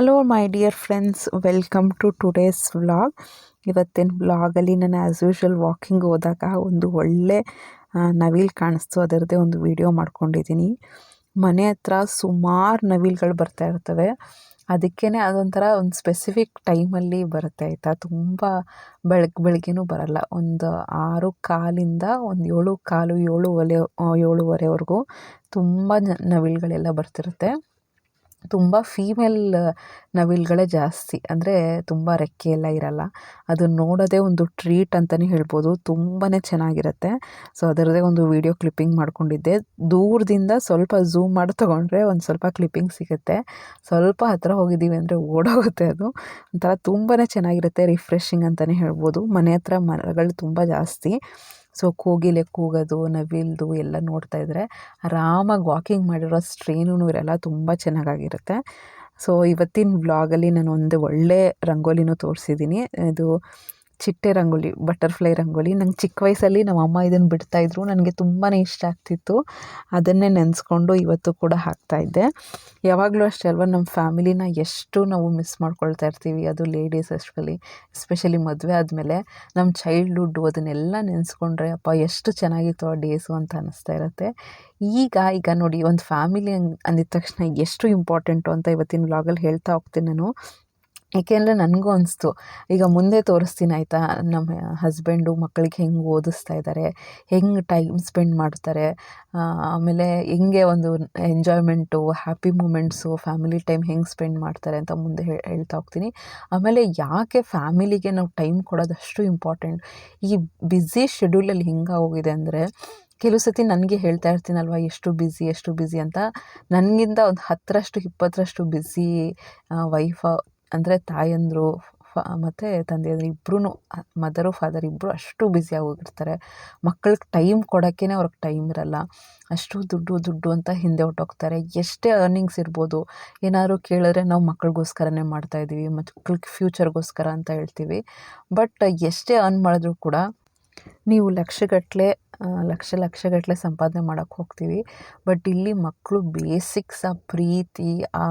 Hello my dear friends welcome to today's vlog ಇವತ್ತಿನ ವ್ಲಾಗಲ್ಲಿ ನಾನು ಆ್ಯಸ್ ಯೂಶ್ವಲ್ ವಾಕಿಂಗ್ ಹೋದಾಗ ಒಂದು ಒಳ್ಳೆ ನವಿಲು ಕಾಣಿಸ್ತು. ಅದರದ್ದೇ ಒಂದು ವಿಡಿಯೋ ಮಾಡ್ಕೊಂಡಿದ್ದೀನಿ. ಮನೆ ಹತ್ರ ಸುಮಾರು ನವಿಲುಗಳು ಬರ್ತಾ ಇರ್ತವೆ. ಅದಕ್ಕೇ ಅದೊಂಥರ ಒಂದು ಸ್ಪೆಸಿಫಿಕ್ ಟೈಮಲ್ಲಿ ಬರುತ್ತೆ, ಆಯಿತಾ? ತುಂಬ ಬೆಳಗ್ಗೆ ಬೆಳಗ್ಗೆನೂ ಬರಲ್ಲ. ಒಂದು ಆರು ಕಾಲಿಂದ ಒಂದು ಏಳು ಕಾಲು, ಏಳು ಒಲೆ ಏಳುವರೆವರೆಗೂ ತುಂಬ ನವಿಲುಗಳೆಲ್ಲ ಬರ್ತಿರುತ್ತೆ. ತುಂಬ ಫೀಮೇಲ್ ನವಿಲುಗಳೇ ಜಾಸ್ತಿ. ಅಂದರೆ ತುಂಬ ರೆಕ್ಕೆ ಎಲ್ಲ ಇರಲ್ಲ. ಅದನ್ನು ನೋಡೋದೇ ಒಂದು ಟ್ರೀಟ್ ಅಂತಲೇ ಹೇಳ್ಬೋದು. ತುಂಬಾ ಚೆನ್ನಾಗಿರುತ್ತೆ. ಸೊ ಅದರದ್ದೇ ಒಂದು ವೀಡಿಯೋ ಕ್ಲಿಪ್ಪಿಂಗ್ ಮಾಡ್ಕೊಂಡಿದ್ದೆ. ದೂರದಿಂದ ಸ್ವಲ್ಪ ಝೂಮ್ ಮಾಡಿ ತೊಗೊಂಡ್ರೆ ಒಂದು ಸ್ವಲ್ಪ ಕ್ಲಿಪ್ಪಿಂಗ್ ಸಿಗುತ್ತೆ. ಸ್ವಲ್ಪ ಹತ್ತಿರ ಹೋಗಿದ್ದೀವಿ ಅಂದರೆ ಓಡೋಗುತ್ತೆ ಅದು. ಒಂಥರ ತುಂಬಾ ಚೆನ್ನಾಗಿರುತ್ತೆ. ರಿಫ್ರೆಶಿಂಗ್ ಅಂತಲೇ ಹೇಳ್ಬೋದು. ಮನೆ ಹತ್ರ ಮರಗಳು ತುಂಬ ಜಾಸ್ತಿ. ಸೊ ಕೋಗಿಲೆ ಕೂಗೋದು, ನವಿಲ್ದು ಎಲ್ಲ ನೋಡ್ತಾ ಇದ್ದರೆ ಆರಾಮಾಗಿ ವಾಕಿಂಗ್ ಮಾಡಿರೋ ಸ್ಟ್ರೇನೂ ಇರಲ್ಲ ತುಂಬ ಚೆನ್ನಾಗಾಗಿರುತ್ತೆ. ಸೊ ಇವತ್ತಿನ ವ್ಲಾಗಲ್ಲಿ ನಾನು ಒಂದು ಒಳ್ಳೆ ರಂಗೋಲಿನೂ ತೋರಿಸಿದ್ದೀನಿ ಇದು ಚಿಟ್ಟೆ ರಂಗೋಲಿ, ಬಟರ್ಫ್ಲೈ ರಂಗೋಲಿ. ನಂಗೆ ಚಿಕ್ಕ ವಯಸ್ಸಲ್ಲಿ ನಮ್ಮ ಅಮ್ಮ ಇದನ್ನು ಬಿಡ್ತಾಯಿದ್ರು ನನಗೆ ತುಂಬಾ ಇಷ್ಟ ಆಗ್ತಿತ್ತು. ಅದನ್ನೇ ನೆನೆಸ್ಕೊಂಡು ಇವತ್ತು ಕೂಡ ಹಾಕ್ತಾಯಿದ್ದೆ ಯಾವಾಗಲೂ ಅಷ್ಟೇ ಅಲ್ವ ನಮ್ಮ ಫ್ಯಾಮಿಲಿನ ಎಷ್ಟು ನಾವು ಮಿಸ್ ಮಾಡ್ಕೊಳ್ತಾ ಇರ್ತೀವಿ, ಅದು ಲೇಡೀಸ್ ಅಷ್ಟರಲ್ಲಿ ಎಸ್ಪೆಷಲಿ ಮದುವೆ ಆದಮೇಲೆ. ನಮ್ಮ ಚೈಲ್ಡ್ಹುಡ್ಡು ಅದನ್ನೆಲ್ಲ ನೆನೆಸ್ಕೊಂಡ್ರೆ, ಅಪ್ಪ ಎಷ್ಟು ಚೆನ್ನಾಗಿತ್ತು ಆ ಡೇಸು ಅಂತ ಅನ್ನಿಸ್ತಾ ಇರುತ್ತೆ. ಈಗ ಈಗ ನೋಡಿ, ಒಂದು ಫ್ಯಾಮಿಲಿ ಅಂದಿದ ತಕ್ಷಣ ಎಷ್ಟು ಇಂಪಾರ್ಟೆಂಟು ಅಂತ ಇವತ್ತಿನ ವ್ಲಾಗಲ್ಲಿ ಹೇಳ್ತಾ ಹೋಗ್ತೀನಿ ನಾನು. ಏಕೆಂದರೆ ನನಗೂ ಅನಿಸ್ತು. ಈಗ ಮುಂದೆ ತೋರಿಸ್ತೀನಿ ಆಯಿತಾ? ನಮ್ಮ ಹಸ್ಬೆಂಡು ಮಕ್ಕಳಿಗೆ ಹೆಂಗೆ ಓದಿಸ್ತಾ ಇದ್ದಾರೆ ಹೆಂಗೆ ಟೈಮ್ ಸ್ಪೆಂಡ್ ಮಾಡ್ತಾರೆ ಆಮೇಲೆ ಹೆಂಗೆ ಒಂದು enjoyment happy moments family time ಹೆಂಗೆ ಸ್ಪೆಂಡ್ ಮಾಡ್ತಾರೆ ಅಂತ ಮುಂದೆ ಹೇಳ್ತಾ ಹೋಗ್ತೀನಿ. ಆಮೇಲೆ ಯಾಕೆ ಫ್ಯಾಮಿಲಿಗೆ ನಾವು ಟೈಮ್ ಕೊಡೋದಷ್ಟು ಇಂಪಾರ್ಟೆಂಟ್ ಈ ಬ್ಯುಸಿ ಶೆಡ್ಯೂಲಲ್ಲಿ ಹೆಂಗಾಗೋಗಿದೆ ಅಂದರೆ, ಕೆಲವು ಸತಿ ನನಗೆ ಹೇಳ್ತಾ ಇರ್ತೀನಲ್ವ, ಎಷ್ಟು ಬ್ಯುಸಿ ಎಷ್ಟು ಬ್ಯುಸಿ ಅಂತ. ನನಗಿಂತ ಒಂದು ಹತ್ತರಷ್ಟು, ಇಪ್ಪತ್ತರಷ್ಟು ಬ್ಯುಸಿ ವೈಫ ಅಂದರೆ ತಾಯಂದರು, ಫ, ಮತ್ತು ತಂದೆಯಂದ್ರೆ ಇಬ್ಬರೂ ಮದರು ಫಾದರ್ ಇಬ್ಬರು ಅಷ್ಟು ಬ್ಯುಸಿ ಆಗೋಗಿರ್ತಾರೆ ಮಕ್ಕಳಿಗೆ ಟೈಮ್ ಕೊಡೋಕ್ಕೇ ಅವ್ರಿಗೆ ಟೈಮ್ ಇರಲ್ಲ. ಅಷ್ಟು ದುಡ್ಡು ದುಡ್ಡು ಅಂತ ಹಿಂದೆ ಹೊರ್ಟೋಗ್ತಾರೆ. ಎಷ್ಟೇ ಅರ್ನಿಂಗ್ಸ್ ಇರ್ಬೋದು, ಏನಾದರೂ ಕೇಳಿದ್ರೆ ನಾವು ಮಕ್ಕಳಿಗೋಸ್ಕರನೇ ಮಾಡ್ತಾಯಿದ್ದೀವಿ ಮಕ್ಳಿಗೆ ಫ್ಯೂಚರ್ಗೋಸ್ಕರ ಅಂತ ಹೇಳ್ತೀವಿ. ಬಟ್ ಎಷ್ಟೇ ಅರ್ನ್ ಮಾಡಿದ್ರು ಕೂಡ, ನೀವು ಲಕ್ಷಗಟ್ಟಲೆ ಲಕ್ಷ ಲಕ್ಷಗಟ್ಟಲೆ ಸಂಪಾದನೆ ಮಾಡೋಕ್ಕೆ ಹೋಗ್ತೀವಿ. ಬಟ್ ಇಲ್ಲಿ ಮಕ್ಕಳು ಬೇಸಿಕ್ಸ್, ಆ ಪ್ರೀತಿ, ಆ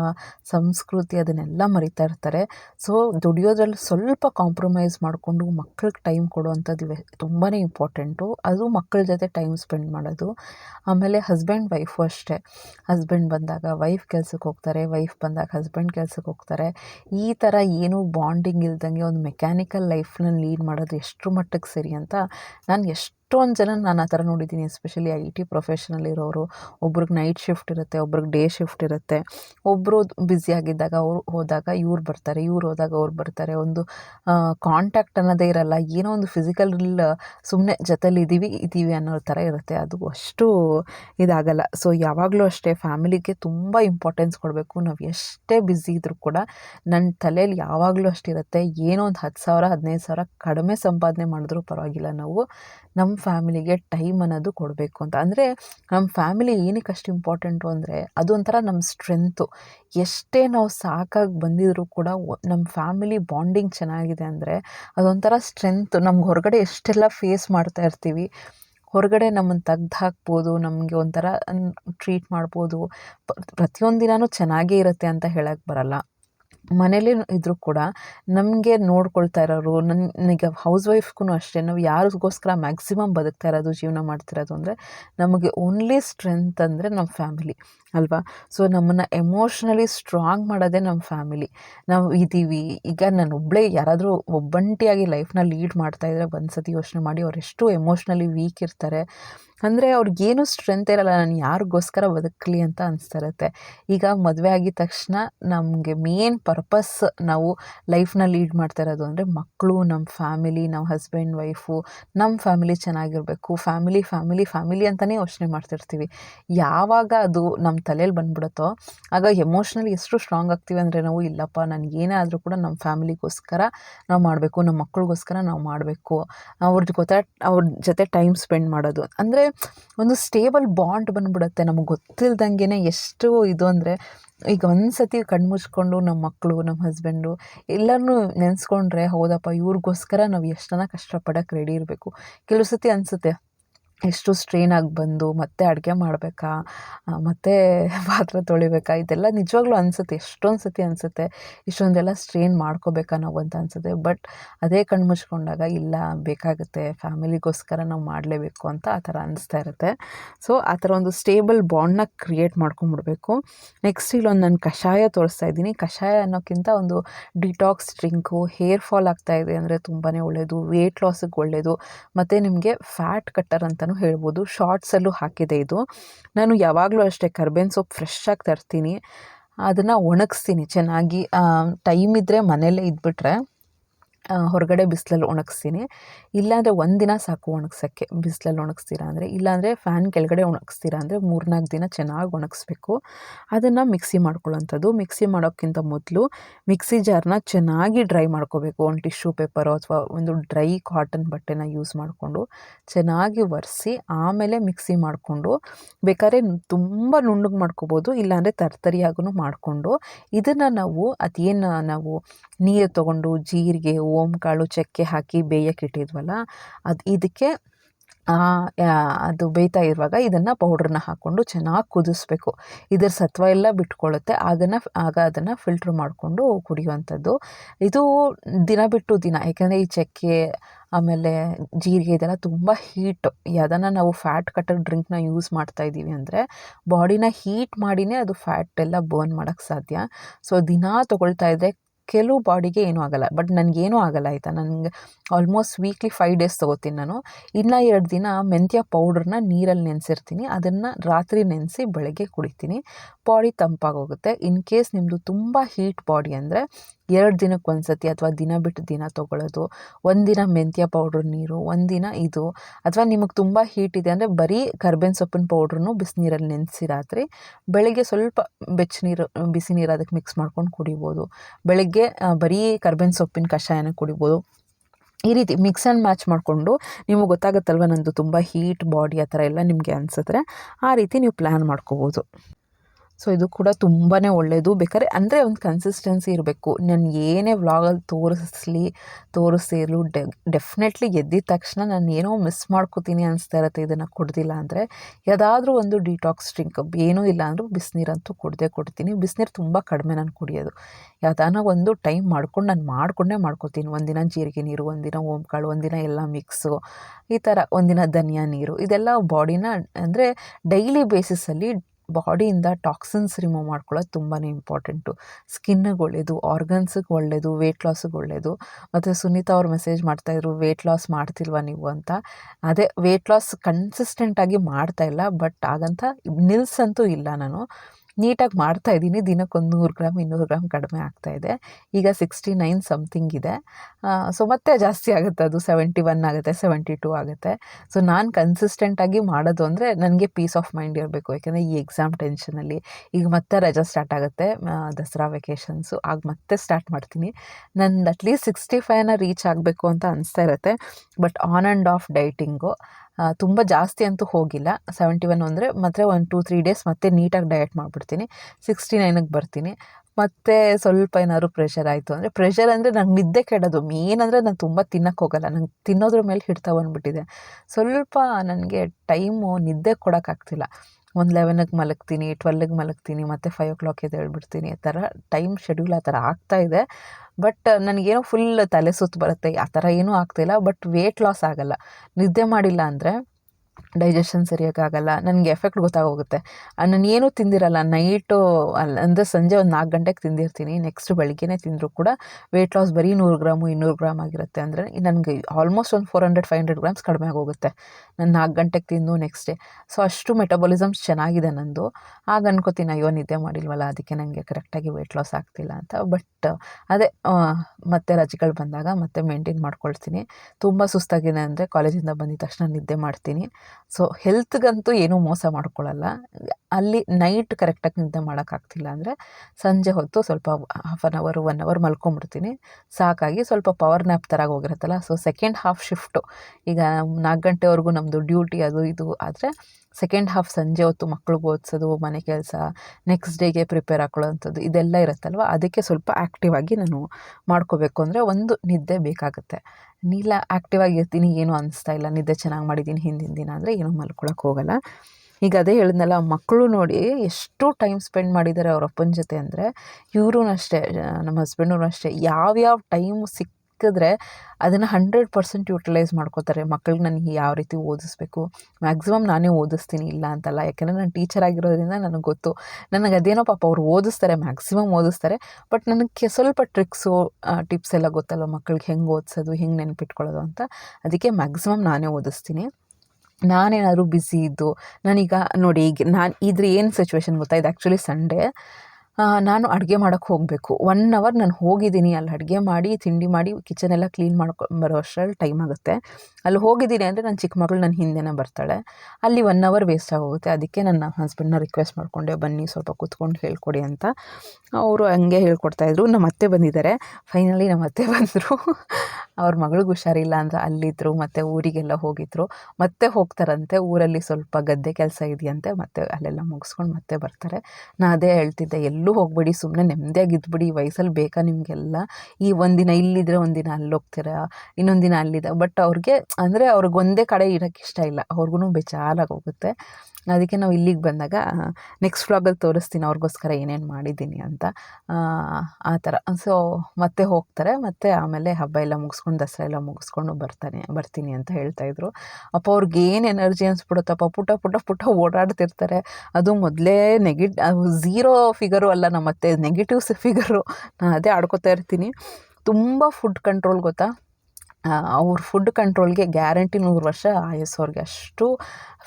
ಸಂಸ್ಕೃತಿ ಅದನ್ನೆಲ್ಲ ಮರಿತಾ ಇರ್ತಾರೆ. ಸೊ ದುಡಿಯೋದ್ರಲ್ಲಿ ಸ್ವಲ್ಪ ಕಾಂಪ್ರಮೈಸ್ ಮಾಡಿಕೊಂಡು ಮಕ್ಳಿಗೆ ಟೈಮ್ ಕೊಡುವಂಥದ್ದು ಇವೆ ತುಂಬಾ ಇಂಪಾರ್ಟೆಂಟು ಅದು ಮಕ್ಕಳ ಜೊತೆ ಟೈಮ್ ಸ್ಪೆಂಡ್ ಮಾಡೋದು. ಆಮೇಲೆ ಹಸ್ಬೆಂಡ್ ವೈಫು ಅಷ್ಟೇ. ಹಸ್ಬೆಂಡ್ ಬಂದಾಗ ವೈಫ್ ಕೆಲ್ಸಕ್ಕೆ ಹೋಗ್ತಾರೆ ವೈಫ್ ಬಂದಾಗ ಹಸ್ಬೆಂಡ್ ಕೆಲ್ಸಕ್ಕೆ ಹೋಗ್ತಾರೆ. ಈ ಥರ ಏನೂ ಬಾಂಡಿಂಗ್ ಇಲ್ದಂಗೆ ಒಂದು ಮೆಕ್ಯಾನಿಕಲ್ ಲೈಫ್ನ ಲೀಡ್ ಮಾಡೋದು ಎಷ್ಟರ ಮಟ್ಟಕ್ಕೆ ಸರಿ ಅಂತ ನಾನು ಎಷ್ಟೊಂದು ಜನ ನಾನು ಆ ಥರ ನೋಡಿದ್ದೀನಿ ಎಸ್ಪೆಷಲಿ ಐ ಟಿ ಪ್ರೊಫೆಷನಲ್ ಇರೋರು ಒಬ್ರಿಗೆ ನೈಟ್ ಶಿಫ್ಟ್ ಇರುತ್ತೆ, ಒಬ್ರಿಗೆ ಡೇ ಶಿಫ್ಟ್ ಇರುತ್ತೆ. ಒಬ್ಬರು ಬ್ಯುಸಿ ಆಗಿದ್ದಾಗ ಅವ್ರು ಹೋದಾಗ ಇವ್ರು ಬರ್ತಾರೆ, ಇವ್ರು ಹೋದಾಗ ಅವ್ರು ಬರ್ತಾರೆ. ಒಂದು ಕಾಂಟ್ಯಾಕ್ಟ್ ಅನ್ನೋದೇ ಇರಲ್ಲ, ಏನೋ ಒಂದು ಫಿಸಿಕಲ್ ಸುಮ್ಮನೆ ಜೊತೆಲಿ ಇದ್ದೀವಿ ಇದ್ದೀವಿ ಅನ್ನೋ ಥರ ಇರುತ್ತೆ. ಅದು ಅಷ್ಟು ಇದಾಗಲ್ಲ. ಸೊ ಯಾವಾಗಲೂ ಅಷ್ಟೇ ಫ್ಯಾಮಿಲಿಗೆ ತುಂಬ ಇಂಪಾರ್ಟೆನ್ಸ್ ಕೊಡಬೇಕು. ನಾವು ಎಷ್ಟೇ ಬ್ಯುಸಿ ಇದ್ದರೂ ಕೂಡ ನನ್ನ ತಲೆಯಲ್ಲಿ ಯಾವಾಗಲೂ ಅಷ್ಟಿರುತ್ತೆ. ಏನೋ ಒಂದು ಹತ್ತು ಸಾವಿರ, ಹದಿನೈದು ಸಾವಿರ ಕಡಿಮೆ ಸಂಪಾದನೆ ಮಾಡಿದ್ರೂ ಪರವಾಗಿಲ್ಲ ನಾವು. ನಮ್ಮ ಫ್ಯಾಮಿಲಿಗೆ ಟೈಮ್ ಅನ್ನೋದು ಕೊಡಬೇಕು ಅಂತ. ಅಂದರೆ ನಮ್ಮ ಫ್ಯಾಮಿಲಿ ಏನಕ್ಕೆ ಅಷ್ಟು ಇಂಪಾರ್ಟೆಂಟು ಅಂದರೆ ಅದೊಂಥರ ನಮ್ಮ ಸ್ಟ್ರೆಂತು. ಎಷ್ಟೇ ನಾವು ಸಾಕಾಗಿ ಬಂದಿದ್ರೂ ಕೂಡ ನಮ್ಮ ಫ್ಯಾಮಿಲಿ ಬಾಂಡಿಂಗ್ ಚೆನ್ನಾಗಿದೆ ಅಂದರೆ ಅದೊಂಥರ ಸ್ಟ್ರೆಂತ್. ನಮ್ಗೆ ಹೊರಗಡೆ ಎಷ್ಟೆಲ್ಲ ಫೇಸ್ ಮಾಡ್ತಾ ಇರ್ತೀವಿ, ಹೊರಗಡೆ ನಮ್ಮನ್ನು ತೆಗ್ದು ಹಾಕ್ಬೋದು, ನಮಗೆ ಒಂಥರ ಟ್ರೀಟ್ ಮಾಡ್ಬೋದು. ಪ್ರತಿಯೊಂದು ದಿನವೂ ಚೆನ್ನಾಗೇ ಇರುತ್ತೆ ಅಂತ ಹೇಳಕ್ಕೆ ಬರಲ್ಲ. ಮನೇಲಿ ಇದ್ದರೂ ಕೂಡ ನಮಗೆ ನೋಡ್ಕೊಳ್ತಾ ಇರೋರು ನನಗೆ ಹೌಸ್ ವೈಫ್ಗೂ ಅಷ್ಟೇ, ನಾವು ಯಾರಿಗೋಸ್ಕರ ಮ್ಯಾಕ್ಸಿಮಮ್ ಬದುಕ್ತಾ ಇರೋದು, ಜೀವನ ಮಾಡ್ತಿರೋದು ಅಂದರೆ ನಮಗೆ ಓನ್ಲಿ ಸ್ಟ್ರೆಂತ್ ಅಂದರೆ ನಮ್ಮ ಫ್ಯಾಮಿಲಿ ಅಲ್ವಾ? ಸೊ ನಮ್ಮನ್ನು ಎಮೋಷ್ನಲಿ ಸ್ಟ್ರಾಂಗ್ ಮಾಡೋದೇ ನಮ್ಮ ಫ್ಯಾಮಿಲಿ ನಾವು ಇದ್ದೀವಿ, ಈಗ ನಾನು ಒಬ್ಬಳೇ ಯಾರಾದರೂ ಒಬ್ಬಂಟಿಯಾಗಿ ಲೈಫ್ನ ಲೀಡ್ ಮಾಡ್ತಾಯಿದ್ರೆ ಒಂದು ಸತಿ ಯೋಚನೆ ಮಾಡಿ ಅವರೆಷ್ಟು ಎಮೋಷ್ನಲಿ ವೀಕ್ ಇರ್ತಾರೆ. ಅಂದರೆ ಅವ್ರಿಗೇನು ಸ್ಟ್ರೆಂತ್ ಇರಲ್ಲ, ನಾನು ಯಾರಿಗೋಸ್ಕರ ಬದುಕಲಿ ಅಂತ ಅನಿಸ್ತಿರುತ್ತೆ. ಈಗ ಮದುವೆ ಆಗಿದ ತಕ್ಷಣ ನಮಗೆ ಮೇನ್ ಪರ್ಪಸ್ ನಾವು ಲೈಫ್ನ ಲೀಡ್ ಮಾಡ್ತಾ ಇರೋದು ಅಂದರೆ ಮಕ್ಕಳು ನಮ್ಮ ಫ್ಯಾಮಿಲಿ ನಮ್ಮ ಹಸ್ಬೆಂಡ್ ವೈಫು ನಮ್ಮ ಫ್ಯಾಮಿಲಿ ಚೆನ್ನಾಗಿರಬೇಕು. ಫ್ಯಾಮಿಲಿ ಫ್ಯಾಮಿಲಿ ಫ್ಯಾಮಿಲಿ ಅಂತಲೇ ಯೋಚನೆ ಮಾಡ್ತಿರ್ತೀವಿ. ಯಾವಾಗ ಅದು ನಮ್ಮ ತಲೆಯಲ್ಲಿ ಬಂದ್ಬಿಡುತ್ತೋ, ಆಗ ಎಮೋಷ್ನಲಿ ಎಷ್ಟು ಸ್ಟ್ರಾಂಗ್ ಆಗ್ತೀವಿ ಅಂದರೆ ನಾವು, ಇಲ್ಲಪ್ಪ, ನನಗೆ ಏನೇ ಆದರೂ ಕೂಡ ನಮ್ಮ ಫ್ಯಾಮಿಲಿಗೋಸ್ಕರ ನಾವು ಮಾಡಬೇಕು ನಮ್ಮ ಮಕ್ಕಳಿಗೋಸ್ಕರ ನಾವು ಮಾಡಬೇಕು. ಅವ್ರ ಜೊತೆ ಅವ್ರ ಜೊತೆ ಟೈಮ್ ಸ್ಪೆಂಡ್ ಮಾಡೋದು. ಅಂದರೆ ಒಂದು ಸ್ಟೇಬಲ್ ಬಾಂಡ್ ಬಂದ್ಬಿಡುತ್ತೆ ನಮಗೆ ಗೊತ್ತಿಲ್ದಂಗೆ ಎಷ್ಟು ಇದು ಅಂದರೆ, ಈಗ ಒಂದು ಸತಿ ಕಣ್ಮುಚ್ಕೊಂಡು ನಮ್ಮ ಮಕ್ಕಳು ನಮ್ಮ ಹಸ್ಬೆಂಡು ಎಲ್ಲರನ್ನೂ ನೆನೆಸ್ಕೊಂಡ್ರೆ, ಹೌದಪ್ಪ, ಇವ್ರಿಗೋಸ್ಕರ ನಾವು ಎಷ್ಟನ ಕಷ್ಟಪಡೋಕ್ಕೆ ರೆಡಿ ಇರಬೇಕು. ಕೆಲವು ಸತಿ ಅನಿಸುತ್ತೆ ಎಷ್ಟು ಸ್ಟ್ರೈನ್ ಆಗಿ ಬಂದು ಮತ್ತೆ ಅಡುಗೆ ಮಾಡಬೇಕಾ ಮತ್ತೆ ಪಾತ್ರೆ ತೊಳಿಬೇಕಾ, ಇದೆಲ್ಲ ನಿಜವಾಗ್ಲೂ ಅನಿಸುತ್ತೆ. ಎಷ್ಟೊಂದು ಸತಿ ಅನಿಸುತ್ತೆ ಇಷ್ಟೊಂದೆಲ್ಲ ಸ್ಟ್ರೈನ್ ಮಾಡ್ಕೋಬೇಕಾ ನಾವು ಅಂತ ಅನಿಸುತ್ತೆ. ಬಟ್ ಅದೇ ಕಣ್ಣು ಮುಚ್ಕೊಂಡಾಗ ಇಲ್ಲ, ಬೇಕಾಗುತ್ತೆ, ಫ್ಯಾಮಿಲಿಗೋಸ್ಕರ ನಾವು ಮಾಡಲೇಬೇಕು ಅಂತ ಆ ಥರ ಅನಿಸ್ತಾ ಇರುತ್ತೆ. ಸೊ ಆ ಥರ ಒಂದು ಸ್ಟೇಬಲ್ ಬಾಂಡ್ನ ಕ್ರಿಯೇಟ್ ಮಾಡ್ಕೊಂಬಿಡ್ಬೇಕು. ನೆಕ್ಸ್ಟ್ ಇಲ್ಲೊಂದು ನಾನು ಕಷಾಯ ತೋರಿಸ್ತಾ ಇದ್ದೀನಿ. ಕಷಾಯ ಅನ್ನೋಕ್ಕಿಂತ ಒಂದು ಡಿಟಾಕ್ಸ್ ಡ್ರಿಂಕು ಹೇರ್ ಫಾಲ್ ಆಗ್ತಾ ಇದೆ ಅಂದರೆ ತುಂಬಾ ಒಳ್ಳೆಯದು ವೇಟ್ ಲಾಸಿಗೆ ಒಳ್ಳೆಯದು ಮತ್ತು ನಿಮಗೆ ಫ್ಯಾಟ್ ಕಟ್ಟರ್ ಅಂತಲೂ ಹೇಳ್ಬೋದು, ಶಾರ್ಟ್ಸಲ್ಲೂ ಹಾಕಿದೆ ಇದು. ನಾನು ಯಾವಾಗಲೂ ಅಷ್ಟೇ ಕರ್ಬೇವಿನ ಸೊಪ್ಪು ಫ್ರೆಶ್ ಆಗಿ ತರ್ತೀನಿ. ಅದನ್ನು ಒಣಗಿಸ್ತೀನಿ ಚೆನ್ನಾಗಿ. ಟೈಮ್ ಇದ್ದರೆ ಮನೆಯಲ್ಲೇ ಇದ್ಬಿಟ್ರೆ. ಹೊರಗಡೆ ಬಿಸಿಲಲ್ಲಿ ಒಣಗಿಸ್ತೀನಿ. ಇಲ್ಲಾಂದರೆ ಒಂದಿನ ಸಾಕು ಒಣಗ್ಸೋಕ್ಕೆ. ಬಿಸಿಲಲ್ಲಿ ಒಣಗಿಸ್ತೀರ ಅಂದರೆ, ಇಲ್ಲಾಂದರೆ ಫ್ಯಾನ್ ಕೆಳಗಡೆ ಒಣಗಿಸ್ತೀರ ಅಂದರೆ ಮೂರ್ನಾಲ್ಕು ದಿನ ಚೆನ್ನಾಗಿ ಒಣಗಿಸ್ಬೇಕು. ಅದನ್ನು ಮಿಕ್ಸಿ ಮಾಡ್ಕೊಳ್ಳೋಂಥದ್ದು. ಮಿಕ್ಸಿ ಮಾಡೋಕ್ಕಿಂತ ಮೊದಲು ಮಿಕ್ಸಿ ಜಾರ್ನ ಚೆನ್ನಾಗಿ ಡ್ರೈ ಮಾಡ್ಕೋಬೇಕು. ಒಂದು ಟಿಶ್ಯೂ ಪೇಪರೋ ಅಥವಾ ಒಂದು ಡ್ರೈ ಕಾಟನ್ ಬಟ್ಟೆನ ಯೂಸ್ ಮಾಡಿಕೊಂಡು ಚೆನ್ನಾಗಿ ಒರೆಸಿ ಆಮೇಲೆ ಮಿಕ್ಸಿ ಮಾಡಿಕೊಂಡು ಬೇಕಾದ್ರೆ ತುಂಬ ನುಣ್ಣಗೆ ಮಾಡ್ಕೋಬೋದು. ಇಲ್ಲಾಂದರೆ ತರ್ತರಿಯಾಗೂ ಮಾಡಿಕೊಂಡು ಇದನ್ನು ನಾವು ಅದೇನು ನಾವು ನೀರು ತೊಗೊಂಡು ಜೀರಿಗೆ ಓಂಕಾಳು ಚಕ್ಕೆ ಹಾಕಿ ಬೇಯಕ್ಕೆ ಇಟ್ಟಿದ್ವಲ್ಲ, ಅದು ಇದಕ್ಕೆ ಅದು ಬೇಯ್ತಾ ಇರುವಾಗ ಇದನ್ನು ಪೌಡ್ರನ್ನ ಹಾಕ್ಕೊಂಡು ಚೆನ್ನಾಗಿ ಕುದಿಸ್ಬೇಕು. ಇದರ ಸತ್ವ ಎಲ್ಲ ಬಿಟ್ಕೊಳ್ಳುತ್ತೆ ಆಗನ ಆಗ ಅದನ್ನು ಫಿಲ್ಟ್ರ್ ಮಾಡಿಕೊಂಡು ಕುಡಿಯುವಂಥದ್ದು. ಇದು ದಿನ ಬಿಟ್ಟು ದಿನ, ಯಾಕೆಂದರೆ ಈ ಚಕ್ಕೆ, ಆಮೇಲೆ ಜೀರಿಗೆ ಇದೆಲ್ಲ ತುಂಬ ಹೀಟ್ ಅದನ್ನು ನಾವು ಫ್ಯಾಟ್ ಕಟ್ಟರ್ ಡ್ರಿಂಕ್ನ ಯೂಸ್ ಮಾಡ್ತಾ ಇದ್ದೀವಿ ಅಂದರೆ ಬಾಡಿನ ಹೀಟ್ ಮಾಡಿನೇ ಅದು ಫ್ಯಾಟ್ ಎಲ್ಲ ಬರ್ನ್ ಮಾಡೋಕ್ಕೆ ಸಾಧ್ಯ. ಸೊ ದಿನ ತೊಗೊಳ್ತಾ ಇದ್ದರೆ ಕೆಲವು ಬಾಡಿಗೆ ಏನೂ ಆಗಲ್ಲ. ಬಟ್ ನನಗೇನೂ ಆಗಲ್ಲ ಆಯಿತಾ? ನನಗೆ ಆಲ್ಮೋಸ್ಟ್ ವೀಕ್ಲಿ ಫೈವ್ ಡೇಸ್ ತೊಗೋತೀನಿ ನಾನು. ಇನ್ನು ಎರಡು ದಿನ ಮೆಂತ್ಯ ಪೌಡ್ರನ್ನ ನೀರಲ್ಲಿ ನೆನೆಸಿರ್ತೀನಿ. ಅದನ್ನು ರಾತ್ರಿ ನೆನೆಸಿ ಬೆಳಗ್ಗೆ ಕುಡಿತೀನಿ. ಬಾಡಿ ತಂಪಾಗೋಗುತ್ತೆ ಇನ್ ಕೇಸ್ ನಿಮ್ಮದು ತುಂಬ ಹೀಟ್ ಬಾಡಿ ಅಂದರೆ ಎರಡು ದಿನಕ್ಕೆ ಒಂದು ಸತಿ ಅಥವಾ ದಿನ ಬಿಟ್ಟು ದಿನ ತೊಗೊಳ್ಳೋದು ಒಂದಿನ ಮೆಂತ್ಯ ಪೌಡ್ರ್ ನೀರು, ಒಂದಿನ ಇದು. ಅಥವಾ ನಿಮಗೆ ತುಂಬ ಹೀಟ್ ಇದೆ ಅಂದರೆ ಬರೀ ಕರ್ಬೇವಿನ ಸೊಪ್ಪಿನ ಪೌಡ್ರನ್ನು ಬಿಸಿನೀರಲ್ಲಿ ನೆನೆಸಿ ರಾತ್ರಿ ಬೆಳಗ್ಗೆ ಸ್ವಲ್ಪ ಬೆಚ್ಚ ನೀರು, ಬಿಸಿ ನೀರು ಅದಕ್ಕೆ ಮಿಕ್ಸ್ ಮಾಡ್ಕೊಂಡು ಕುಡಿಬೋದು. ಬೆಳಗ್ಗೆ ಬರೀ ಕರ್ಬೇವಿನ ಸೊಪ್ಪಿನ ಕಷಾಯನ ಕುಡಿಬೋದು. ಈ ರೀತಿ ಮಿಕ್ಸ್ ಆ್ಯಂಡ್ ಮ್ಯಾಚ್ ಮಾಡಿಕೊಂಡು ನಿಮಗೆ ಗೊತ್ತಾಗುತ್ತಲ್ವ ನಂದು ತುಂಬ ಹೀಟ್ ಬಾಡಿ ಆ ಥರ ಎಲ್ಲ ನಿಮಗೆ ಅನಿಸಿದ್ರೆ ಆ ರೀತಿ ನೀವು ಪ್ಲ್ಯಾನ್ ಮಾಡ್ಕೋಬೋದು. ಸೊ ಇದು ಕೂಡ ತುಂಬಾ ಒಳ್ಳೆಯದು ಬೇಕಾದ್ರೆ ಅಂದರೆ ಒಂದು ಕನ್ಸಿಸ್ಟೆನ್ಸಿ ಇರಬೇಕು. ನಾನು ಏನೇ ವ್ಲಾಗಲ್ಲಿ ತೋರಿಸ್ಲಿ, ತೋರಿಸಿರ್ಲು, ಡೆ ಡೆಫಿನೆಟ್ಲಿ ಎದ್ದಿದ ತಕ್ಷಣ ನಾನು ಏನೋ ಮಿಸ್ ಮಾಡ್ಕೋತೀನಿ ಅನಿಸ್ತಾ ಇರುತ್ತೆ ಇದನ್ನು ಕುಡ್ದಿಲ್ಲ ಅಂದರೆ. ಯಾವುದಾದ್ರೂ ಒಂದು ಡಿಟಾಕ್ಸ್ ಡ್ರಿಂಕ್ ಏನೂ ಇಲ್ಲ ಅಂದರೂ ಬಿಸಿನೀರಂತೂ ಕುಡ್ದೇ ಕೊಡ್ತೀನಿ. ಬಿಸಿನೀರು ತುಂಬ ಕಡಿಮೆ ನಾನು ಕುಡಿಯೋದು. ಯಾವ್ದಾನ ಒಂದು ಟೈಮ್ ಮಾಡ್ಕೊಂಡು ನಾನು ಮಾಡಿಕೊಂಡೇ ಮಾಡ್ಕೋತೀನಿ. ಒಂದಿನ ಜೀರಿಗೆ ನೀರು, ಒಂದಿನ ಓಂಕಾಳು ಒಂದಿನ ಎಲ್ಲ ಮಿಕ್ಸು ಈ ಥರ ಒಂದಿನ ಧನಿಯಾ ನೀರು. ಇದೆಲ್ಲ ಬಾಡಿನ ಅಂದರೆ ಡೈಲಿ ಬೇಸಿಸಲ್ಲಿ ಬಾಡಿಯಿಂದ ಟಾಕ್ಸಿನ್ಸ್ ರಿಮೂವ್ ಮಾಡ್ಕೊಳ್ಳೋದು ತುಂಬಾ ಇಂಪಾರ್ಟೆಂಟು ಸ್ಕಿನ್ನಿಗೆ ಒಳ್ಳೆಯದು ಆರ್ಗನ್ಸಿಗೆ ಒಳ್ಳೆಯದು ವೆಯ್ಟ್ ಲಾಸಿಗೆ ಒಳ್ಳೆಯದು ಮತ್ತು ಸುನೀತಾ ಅವ್ರು ಮೆಸೇಜ್ ಮಾಡ್ತಾಯಿದ್ರು ವೆಯ್ಟ್ ಲಾಸ್ ಮಾಡ್ತಿಲ್ವಾ ನೀವು ಅಂತ. ಅದೇ ವೆಯ್ಟ್ ಲಾಸ್ ಕನ್ಸಿಸ್ಟೆಂಟಾಗಿ ಮಾಡ್ತಾ ಇಲ್ಲ ಬಟ್ ಹಾಗಂತ ನಿಲ್ಸಂತೂ ಇಲ್ಲ ನಾನು. ನೀಟಾಗಿ ಮಾಡ್ತಾ ಇದ್ದೀನಿ. ದಿನಕ್ಕೊಂದು ನೂರು ಗ್ರಾಮ್, ಇನ್ನೂರು ಗ್ರಾಮ್ ಕಡಿಮೆ ಆಗ್ತಾ ಇದೆ. ಈಗ ಸಿಕ್ಸ್ಟಿ ನೈನ್ ಸಮಥಿಂಗ್ ಇದೆ ಸೊ ಮತ್ತೆ ಜಾಸ್ತಿ ಆಗುತ್ತೆ ಅದು. ಸೆವೆಂಟಿ ಒನ್ ಆಗುತ್ತೆ ಸೆವೆಂಟಿ ಟೂ ಆಗುತ್ತೆ. ಸೊ ನಾನು ಕನ್ಸಿಸ್ಟೆಂಟಾಗಿ ಮಾಡೋದು ಅಂದರೆ ನನಗೆ ಪೀಸ್ ಆಫ್ ಮೈಂಡ್ ಇರಬೇಕು. ಯಾಕೆಂದರೆ ಈ ಎಕ್ಸಾಮ್ ಟೆನ್ಷನಲ್ಲಿ ಈಗ ಮತ್ತೆ ರಜಾ ಸ್ಟಾರ್ಟ್ ಆಗುತ್ತೆ. ದಸರಾ ವೆಕೇಷನ್ಸು ಆಗ ಮತ್ತೆ ಸ್ಟಾರ್ಟ್ ಮಾಡ್ತೀನಿ. ನಂದು ಅಟ್ಲೀಸ್ಟ್ ಸಿಕ್ಸ್ಟಿ ಫೈವ್ನ ರೀಚ್ ಆಗಬೇಕು ಅಂತ ಅನಿಸ್ತಾ ಇರುತ್ತೆ. But on and off dieting ತುಂಬ ಜಾಸ್ತಿ ಅಂತೂ ಹೋಗಿಲ್ಲ. ಸೆವೆಂಟಿ ಒನ್ ಅಂದರೆ ಮತ್ತೆ ಒಂದು ಟೂ ತ್ರೀ ಡೇಸ್ ಮತ್ತೆ ನೀಟಾಗಿ ಡಯಟ್ ಮಾಡಿಬಿಡ್ತೀನಿ. ಸಿಕ್ಸ್ಟಿ ನೈನಿಗೆ ಬರ್ತೀನಿ. ಮತ್ತು ಸ್ವಲ್ಪ ಏನಾದ್ರು ಪ್ರೆಷರ್ ಆಯಿತು ಅಂದರೆ ಪ್ರೆಷರ್ ಅಂದರೆ ನಂಗೆ ನಿದ್ದೆ ಕೆಡೋದು. ಮೇನ್ ಅಂದರೆ ನಾನು ತುಂಬ ತಿನ್ನಕ್ಕೆ ಹೋಗಲ್ಲ. ನಂಗೆ ತಿನ್ನೋದ್ರ ಮೇಲೆ ಹಿಡ್ತಾ ಬಂದುಬಿಟ್ಟಿದೆ. ಸ್ವಲ್ಪ ನನಗೆ ಟೈಮು ನಿದ್ದೆ ಕೊಡೋಕ್ಕಾಗ್ತಿಲ್ಲ ಒಂದು ಲೆವೆನಿಗೆ ಮಲಗ್ತೀನಿ ಟ್ವೆಲ್ಗೆ ಮಲಗ್ತೀನಿ, ಮತ್ತು ಫೈವ್ ಓ ಕ್ಲಾಕ್ ಎದ್ದೇಳ್ಬಿಡ್ತೀನಿ ಆ ಥರ ಟೈಮ್ ಶೆಡ್ಯೂಲ್ ಆ ಥರ ಆಗ್ತಾ ಇದೆ. ಬಟ್ ನನಗೇನೋ ಫುಲ್ ತಲೆ ಸುತ್ತು ಬರುತ್ತೆ, ಆ ಥರ ಏನೂ ಆಗ್ತಾಯಿಲ್ಲ ಬಟ್ ವೇಟ್ ಲಾಸ್ ಆಗಲ್ಲ. ನಿದ್ದೆ ಮಾಡಿಲ್ಲ ಅಂದರೆ ಡೈಜೆಷನ್ ಸರಿಯಾಗಿ ನನಗೆ ಎಫೆಕ್ಟ್ ಗೊತ್ತಾಗೋಗುತ್ತೆ. ನಾನು ಏನೂ ತಿಂದಿರಲ್ಲ ನೈಟು ಅಲ್ಲ ಅಂದರೆ ಸಂಜೆ ಒಂದು ನಾಲ್ಕು ಗಂಟೆಗೆ ತಿಂದಿರ್ತೀನಿ. ನೆಕ್ಸ್ಟ್ ಬೆಳಿಗ್ಗೆನೇ ತಿಂದರೂ ಕೂಡ ವೆಯ್ಟ್ ಲಾಸ್ ಬರೀ ನೂರು ಗ್ರಾಮು, ಇನ್ನೂರು ಗ್ರಾಮ್ ಆಗಿರುತ್ತೆ. ಅಂದರೆ ನನಗೆ ಆಲ್ಮೋಸ್ಟ್ ಒಂದು four hundred five hundred grams ಕಡಿಮೆ ಆಗೋಗುತ್ತೆ. ನಾನು ನಾಲ್ಕು ಗಂಟೆಗೆ ತಿಂದು ನೆಕ್ಸ್ಟ್ ಡೇ ಸೊ ಅಷ್ಟು ಮೆಟಬಾಲಿಸಮ್ಸ್ ಚೆನ್ನಾಗಿದೆ ನಂದು. ಆಗ ಅನ್ಕೋತೀನಿ, ಅಯ್ಯೋ, ನಿದ್ದೆ ಮಾಡಿಲ್ವಲ್ಲ, ಅದಕ್ಕೆ ನನಗೆ ಕರೆಕ್ಟಾಗಿ ವೆಯ್ಟ್ ಲಾಸ್ ಆಗ್ತಿಲ್ಲ ಅಂತ. ಬಟ್ ಅದೇ ಮತ್ತೆ ರಜೆಗಳು ಬಂದಾಗ ಮತ್ತೆ ಮೇಂಟೈನ್ ಮಾಡ್ಕೊಳ್ತೀನಿ. ತುಂಬ ಸುಸ್ತಾಗಿದೆ ಅಂದರೆ ಕಾಲೇಜಿಂದ ಬಂದಿದ ತಕ್ಷಣ ನಿದ್ದೆ ಮಾಡ್ತೀನಿ. ಸೊ ಹೆಲ್ತ್ಗಂತೂ ಏನೂ ಮೋಸ ಮಾಡ್ಕೊಳ್ಳಲ್ಲ ಅಲ್ಲಿ ನೈಟ್ ಕರೆಕ್ಟಾಗಿ ನಿದ್ದೆ ಮಾಡೋಕ್ಕಾಗ್ತಿಲ್ಲ ಅಂದರೆ ಸಂಜೆ ಹೊತ್ತು ಸ್ವಲ್ಪ half an hour one hour ಮಲ್ಕೊಂಬಿಡ್ತೀನಿ. ಸಾಕಾಗಿ ಸ್ವಲ್ಪ ಪವರ್ ನ್ಯಾಪ್ ಥರ ಹೋಗಿರುತ್ತಲ್ಲ. ಸೊ ಸೆಕೆಂಡ್ ಹಾಫ್ ಶಿಫ್ಟು ಈಗ ನಾಲ್ಕು ಗಂಟೆವರೆಗೂ ನಮ್ಮದು ಡ್ಯೂಟಿ ಅದು ಇದು ಆದರೆ ಸೆಕೆಂಡ್ ಹಾಫ್ ಸಂಜೆ ಹೊತ್ತು ಮಕ್ಳಿಗೆ ಓದಿಸೋದು, ಮನೆ ಕೆಲಸ ನೆಕ್ಸ್ಟ್ ಡೇಗೆ ಪ್ರಿಪೇರ್ ಹಾಕೊಳ್ಳೋವಂಥದ್ದು ಇದೆಲ್ಲ ಇರುತ್ತಲ್ವ? ಅದಕ್ಕೆ ಸ್ವಲ್ಪ ಆ್ಯಕ್ಟಿವ್ ಆಗಿ ನಾನು ಮಾಡ್ಕೋಬೇಕು ಅಂದರೆ ಒಂದು ನಿದ್ದೆ ಬೇಕಾಗುತ್ತೆ. ನೀಲ ಆ್ಯಕ್ಟಿವ್ ಆಗಿರ್ತೀನಿ, ಏನೂ ಅನಿಸ್ತಾ ಇಲ್ಲ. ನಿದ್ದೆ ಚೆನ್ನಾಗಿ ಮಾಡಿದ್ದೀನಿ, ಹಿಂದಿನ ದಿನ ಅಂದರೆ ಏನೂ ಮಲ್ಕೊಳಕ್ಕೆ ಹೋಗಲ್ಲ. ಈಗ ಅದೇ ಹೇಳಿದ್ನಲ್ಲ ಮಕ್ಕಳು ನೋಡಿ ಎಷ್ಟು ಟೈಮ್ ಸ್ಪೆಂಡ್ ಮಾಡಿದ್ದಾರೆ ಅವ್ರ ಅಪ್ಪನ ಜೊತೆ ಅಂದರೆ ಇವ್ರೂ ಅಷ್ಟೇ ನಮ್ಮ ಹಸ್ಬೆಂಡೂ ಅಷ್ಟೇ. ಯಾವ್ಯಾವ ಟೈಮ್ ಸಿಕ್ಕಿದ್ರೆ ಅದನ್ನು ಹಂಡ್ರೆಡ್ ಪರ್ಸೆಂಟ್ ಯುಟಿಲೈಸ್ ಮಾಡ್ಕೋತಾರೆ. ಮಕ್ಕಳಿಗೆ ನನಗೆ ಯಾವ ರೀತಿ ಓದಿಸ್ಬೇಕು? ಮ್ಯಾಕ್ಸಿಮಮ್ ನಾನೇ ಓದಿಸ್ತೀನಿ ಇಲ್ಲ ಅಂತಲ್ಲ. ಯಾಕೆಂದರೆ ನಾನು ಟೀಚರ್ ಆಗಿರೋದ್ರಿಂದ ನನಗೆ ಗೊತ್ತು. ನನಗೆ ಅದೇನೋ ಪಾಪ ಅವ್ರು ಓದಿಸ್ತಾರೆ ಮ್ಯಾಕ್ಸಿಮಮ್ ಓದಿಸ್ತಾರೆ. ಬಟ್ ನನಗೆ ಸ್ವಲ್ಪ ಟ್ರಿಕ್ಸು ಟಿಪ್ಸ್ ಎಲ್ಲ ಗೊತ್ತಲ್ವ ಮಕ್ಕಳಿಗೆ ಹೆಂಗೆ ಓದಿಸೋದು, ಹೆಂಗೆ ನೆನಪಿಟ್ಕೊಳ್ಳೋದು ಅಂತ. ಅದಕ್ಕೆ ಮ್ಯಾಕ್ಸಿಮಮ್ ನಾನೇ ಓದಿಸ್ತೀನಿ. ನಾನೇನಾದರೂ ಬ್ಯುಸಿ ಇದ್ದು, ನಾನೀಗ ನೋಡಿ ಈಗ ನಾನು ಇದ್ರ ಏನು ಸಿಚುವೇಶನ್ ಗೊತ್ತಾ? ಇದು ಆ್ಯಕ್ಚುಲಿ ಸಂಡೇ ನಾನು ಅಡುಗೆ ಮಾಡೋಕ್ಕೆ ಹೋಗಬೇಕು. ಒನ್ ಅವರ್ ನಾನು ಹೋಗಿದ್ದೀನಿ. ಅಲ್ಲಿ ಅಡುಗೆ ಮಾಡಿ, ತಿಂಡಿ ಮಾಡಿ ಕಿಚನ್ ಎಲ್ಲ ಕ್ಲೀನ್ ಮಾಡ್ಕೊಂಡು ಬರೋ ಅಷ್ಟರಲ್ಲಿ ಟೈಮ್ ಆಗುತ್ತೆ. ಅಲ್ಲಿ ಹೋಗಿದ್ದೀನಿ ಅಂದರೆ ನನ್ನ ಚಿಕ್ಕ ಮಗಳು ನನ್ನ ಹಿಂದೆನೇ ಬರ್ತಾಳೆ. ಅಲ್ಲಿ ಒನ್ ಅವರ್ ವೇಸ್ಟ್ ಆಗೋಗುತ್ತೆ. ಅದಕ್ಕೆ ನನ್ನ ಹಸ್ಬೆಂಡ್ನ ರಿಕ್ವೆಸ್ಟ್ ಮಾಡಿಕೊಂಡೆ, ಬನ್ನಿ ಸ್ವಲ್ಪ ಕೂತ್ಕೊಂಡು ಹೇಳ್ಕೊಡಿ ಅಂತ. ಅವರು ಹಂಗೆ ಹೇಳ್ಕೊಡ್ತಾಯಿದ್ರು ನಮ್ಮ ಅತ್ತೆ ಬಂದಿದ್ದಾರೆ. ಫೈನಲಿ ನಮ್ಮ ಅತ್ತೆ ಬಂದರು. ಅವ್ರ ಮಗಳಿಗೆ ಹುಷಾರಿಲ್ಲ ಅಂದರೆ ಅಲ್ಲಿದ್ದರು ಮತ್ತು ಊರಿಗೆಲ್ಲ ಹೋಗಿದ್ರು. ಮತ್ತೆ ಹೋಗ್ತಾರಂತೆ. ಊರಲ್ಲಿ ಸ್ವಲ್ಪ ಗದ್ದೆ ಕೆಲಸ ಇದೆಯಂತೆ. ಮತ್ತೆ ಅಲ್ಲೆಲ್ಲ ಮುಗಿಸ್ಕೊಂಡು ಮತ್ತೆ ಬರ್ತಾರೆ. ನಾ ಅದೇ ಹೇಳ್ತಿದ್ದೆ. ಎಲ್ಲೂ ಹೋಗ್ಬೇಡಿ ಸುಮ್ಮನೆ ನೆಮ್ಮದಿಯಾಗಿ ಇದ್ಬಿಡಿ ಈ ವಯಸ್ಸಲ್ಲಿ ಬೇಕಾ ನಿಮಗೆಲ್ಲ? ಈ ಒಂದಿನ ಇಲ್ಲಿದ್ರೆ ಒಂದಿನ ಅಲ್ಲಿ ಹೋಗ್ತೀರಾ? ಇನ್ನೊಂದು ದಿನ ಅಲ್ಲಿದೆ ಬಟ್ ಅವ್ರಿಗೆ, ಅಂದರೆ ಅವ್ರಿಗೆ ಒಂದೇ ಕಡೆ ಇರೋಕ್ಕೆ ಇಷ್ಟ ಇಲ್ಲ. ಅವ್ರಿಗೂ ಬೇಜಾರಾಗಿ ಹೋಗುತ್ತೆ. ಅದಕ್ಕೆ ನಾವು ಇಲ್ಲಿಗೆ ಬಂದಾಗ ನೆಕ್ಸ್ಟ್ ವ್ಲಾಗಲ್ಲಿ ತೋರಿಸ್ತೀನಿ ಅವ್ರಿಗೋಸ್ಕರ ಏನೇನು ಮಾಡಿದ್ದೀನಿ ಅಂತ. ಆ ಥರ ಸೊ ಮತ್ತೆ ಹೋಗ್ತಾರೆ, ಮತ್ತು ಆಮೇಲೆ ಹಬ್ಬ ಎಲ್ಲ ಮುಗಿಸ್ಕೊಂಡು, ದಸರಾ ಎಲ್ಲ ಮುಗಿಸ್ಕೊಂಡು ಬರ್ತಾನೆ, ಬರ್ತೀನಿ ಅಂತ ಹೇಳ್ತಾಯಿದ್ರು ಅಪ್ಪ ಅವ್ರಿಗೆ ಏನು ಎನರ್ಜಿ ಅನ್ಸ್ಬಿಡುತ್ತಪ್ಪ ಪುಟ ಪುಟ ಪುಟ ಓಡಾಡ್ತಿರ್ತಾರೆ. ಅದು ಮೊದಲೇ ನೆಗೆಟ್ ಝೀರೋ ಫಿಗರು ಅಲ್ಲ ನಮ್ಮ ಮತ್ತೆ ನೆಗೆಟಿವ್ಸ್ ಫಿಗರು ನಾನು ಅದೇ ಆಡ್ಕೊತಾ ಇರ್ತೀನಿ. ತುಂಬ ಫುಡ್ ಕಂಟ್ರೋಲ್ ಗೊತ್ತಾ? ಅವ್ರ ಫುಡ್ ಕಂಟ್ರೋಲ್ಗೆ ಗ್ಯಾರಂಟಿ ನೂರು ವರ್ಷ ಆಯಸ್ಸು ಅವ್ರಿಗೆ. ಅಷ್ಟು